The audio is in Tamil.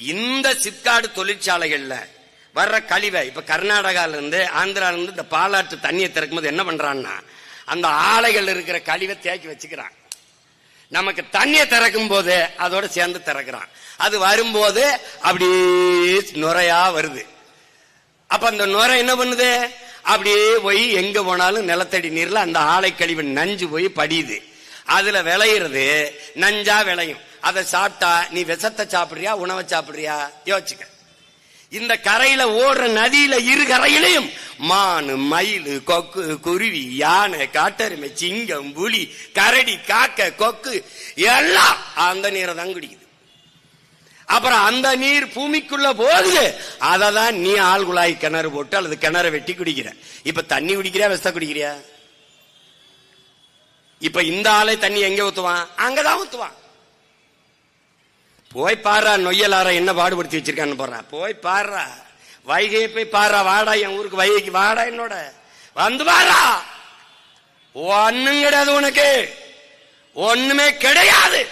இந்த சிப்காடு தொழிற்சாலைகள்ல வர்ற கழிவை இப்ப கர்நாடகால இருந்து ஆந்திரால இருந்து இந்த பாலாற்று தண்ணியை திறக்கும் போது என்ன பண்றான்னா அந்த ஆலைகள் இருக்கிற கழிவை தேக்கி வச்சுக்கிறான். நமக்கு தண்ணியை திறக்கும் போது அதோட சேர்ந்து திறக்கிறான். அது வரும்போது அப்படியே நுரையா வருது. அப்ப அந்த நுரை என்ன பண்ணுது? அப்படியே போய் எங்க போனாலும் நிலத்தடி நீர்ல அந்த ஆலை கழிவு நஞ்சு போய் படியுது. அதுல விளையிறது நஞ்சா விளையும். அதை சாப்பிட்டா நீ விஷத்தை சாப்பிடுறியா? உணவை சாப்பிடுறியா? யோசிச்சுக்க. இந்த கரையில ஓடுற நதியில இரு கரையிலையும் மானு மயில் கொக்கு குருவி யானை காட்டெருமை சிங்கம் புலி கரடி காக்க கொக்கு எல்லாம் அந்த நீரை தான் குடிக்குது. அப்புறம் அந்த நீர் பூமிக்குள்ள போகுது. அதை தான் நீ ஆள் குழாய் கிணறு போட்டு அல்லது கிணறு வெட்டி குடிக்கிற. இப்ப தண்ணி குடிக்கிறியா விஷத்தை குடிக்கிறியா? இப்ப இந்த ஆளை தண்ணி எங்க ஊத்துவான்? அங்கதான் ஊத்துவான். போய் பாரு நொய்யலார என்ன பாடுபடுத்தி வச்சிருக்கான்னு போறா போய் பாடுறா வைகையை போய் பாடுறா வாடா என் ஊருக்கு வைகைக்கு வாடா என்னோட. வந்து பாரா. ஒண்ணும் கிடையாது உனக்கு. ஒண்ணுமே கிடையாது.